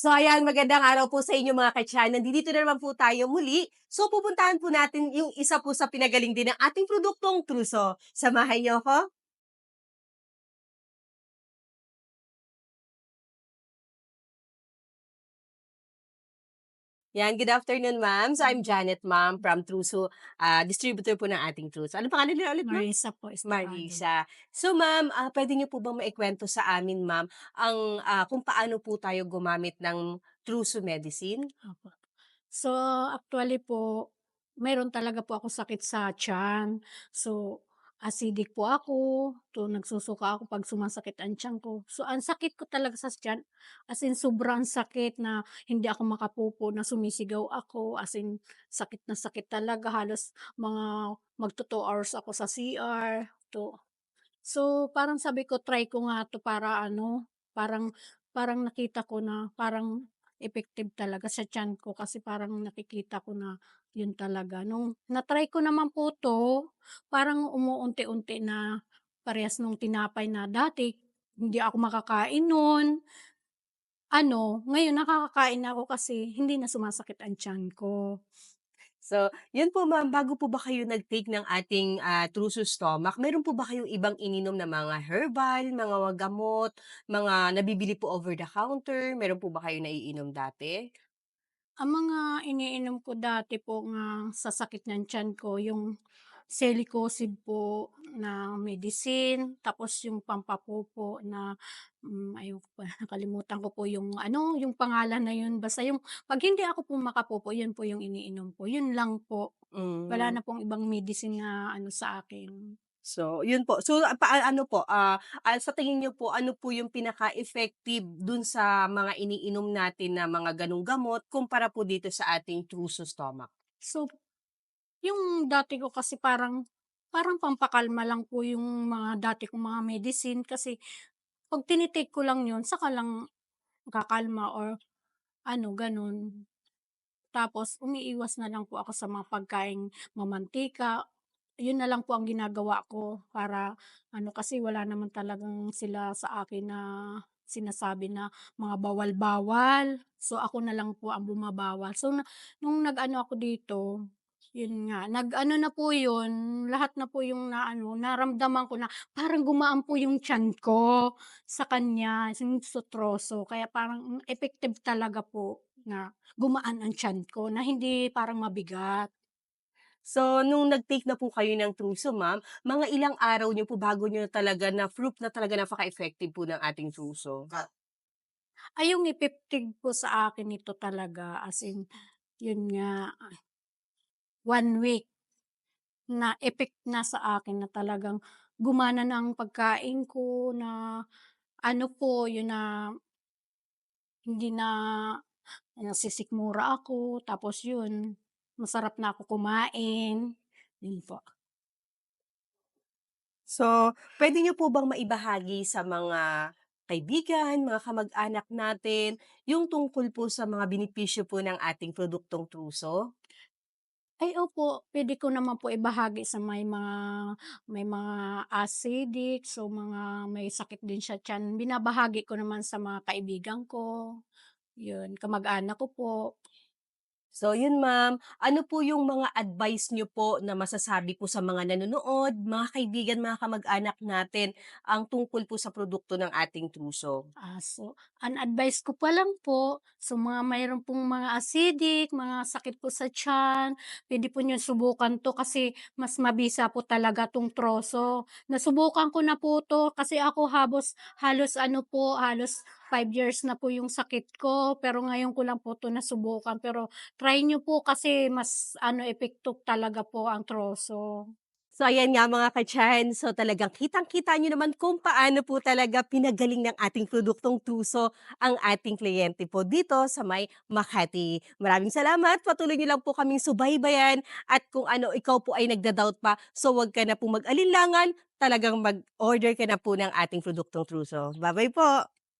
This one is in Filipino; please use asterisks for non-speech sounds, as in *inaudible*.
So ayan, magandang araw po sa inyo mga ka-tiyan. Nandito na naman po tayo muli. So pupuntahan po natin yung isa po sa pinagaling din ng ating produktong Truso. Samahan niyo ako. Yan, good afternoon ma'am. So I'm Janet ma'am from Truso, ah, distributor po ng ating Truso. Ano pangalan nila ulit ma'am? Marisa po, Estefado. Marisa. So ma'am, ah, pwede niyo po bang maikwento sa amin ma'am ang ah, kung paano po tayo gumamit ng Truso medicine? Opo. So, actually po, meron talaga po ako sakit sa tiyan. So, acidic po ako, to nagsusuka ako pag sumasakit ang tiyan ko. So, ang sakit ko talaga sa tiyan, as in sobrang sakit na hindi ako makapupo, na sumisigaw ako, as in sakit na sakit talaga. Halos mga magto 2 hours ako sa CR. To. So, parang sabi ko, try ko nga to para ano, parang parang nakita ko na parang effective talaga sa tiyan ko kasi parang nakikita ko na yun talaga. Nung na-try ko naman po 'to, parang umuunti-unti na parehas nung tinapay na dati hindi ako makakain nun. Ano, ngayon nakakakain na ako kasi hindi na sumasakit ang tiyan ko. So, yun po ma'am, bago po ba kayo nag-take ng ating ah, Truso Stomach, meron po ba kayong ibang ininom na mga herbal, mga gamot, mga nabibili po over the counter? Meron po ba kayo naiinom dati? Ang mga iniinom ko dati po nga sa sakit ng tiyan ko, yung Celecoxib po na medicine, tapos yung pampapupo na, hmm, ayoko pa, *laughs* nakalimutan ko po yung ano, yung pangalan na yun. Basta yung 'pag hindi ako po makapupo, yun po yung iniinom ko, yun lang po. Wala Hmm. na pong ibang medicine na ano sa akin. So, yun po. So, ah, paa ano po, ah, ah, sa tingin niyo po, ano po yung pinaka-effective dun sa mga iniinom natin na mga ganong gamot kumpara po dito sa ating Truso Stomach? So, yung dati ko kasi parang parang pampakalma lang po yung mga dati kong mga medicine kasi 'pag tini-take ko lang yun saka lang kakalma or ano, gano'n. Tapos umiiwas na lang po ako sa mga pagkaing mamantika. Yun na lang po ang ginagawa ko para ano, kasi wala naman talagang sila sa akin na sinasabi na mga bawal-bawal. So, ako na lang po ang bumabawal. So, na nung nag-ano ako dito, yun nga, nag-ano na po yun, lahat na po yung naano, naramdaman ko na parang gumaan po yung tiyan ko sa kanya, yung sutroso. Kaya parang effective talaga po na gumaan ang tiyan ko na hindi parang mabigat. So, nung nag-take na po kayo ng Truso, ma'am, mga ilang araw niyo po bago niyo talaga na proof na talaga napaka-effective po ng ating Truso? Ay, yung effective po sa akin nito talaga as in, yun nga, 1 week na effect na sa akin na talagang gumana na ang pagkain ko na ano po, yun na hindi na nasisikmura ako tapos yun, masarap na ako kumain, yun po. So, puwede niyo po bang maibahagi sa mga kaibigan, mga kamag-anak natin, yung tungkol po sa mga benepisyo po ng ating produktong Truso? Ay opo, puwede ko naman po ibahagi sa may mga may mga acidic, so mga may sakit din sa tiyan, binabahagi ko naman sa mga kaibigan ko, yun, kamag-anak ko po. So yun ma'am, ano po yung mga advice niyo po na masasabi po sa mga nanonood, mga kaibigan, mga kamag-anak natin, ang tungkol po sa produkto ng ating Truso? Ah, so ang advice ko pa lang po, sa mga mayroon pong mga acidic, mga sakit po sa tiyan, puwede po niyong subukan 'to kasi mas mabisa po talaga 'tong troso. Nasubukan ko na po 'to kasi ako habos halos ano po, halos 5 years na po yung sakit ko, pero ngayon ko lang po 'to nasubukan. Pero try niyo po kasi mas ano, epekto talaga po ang troso. So ayan nga mga ka-tiyan, so talagang kitang-kita niyo naman kung paano po talaga pinagaling ng ating produktong Tuso ang ating kliyente po dito sa may Makati. Maraming salamat, patuloy niyo lang po kaming subaybayan at kung ano ikaw po ay nagda-doubt pa, so wag ka na po mag-alinlangan, talagang mag-order ka na po ng ating produktong Truso. Ba-bye po.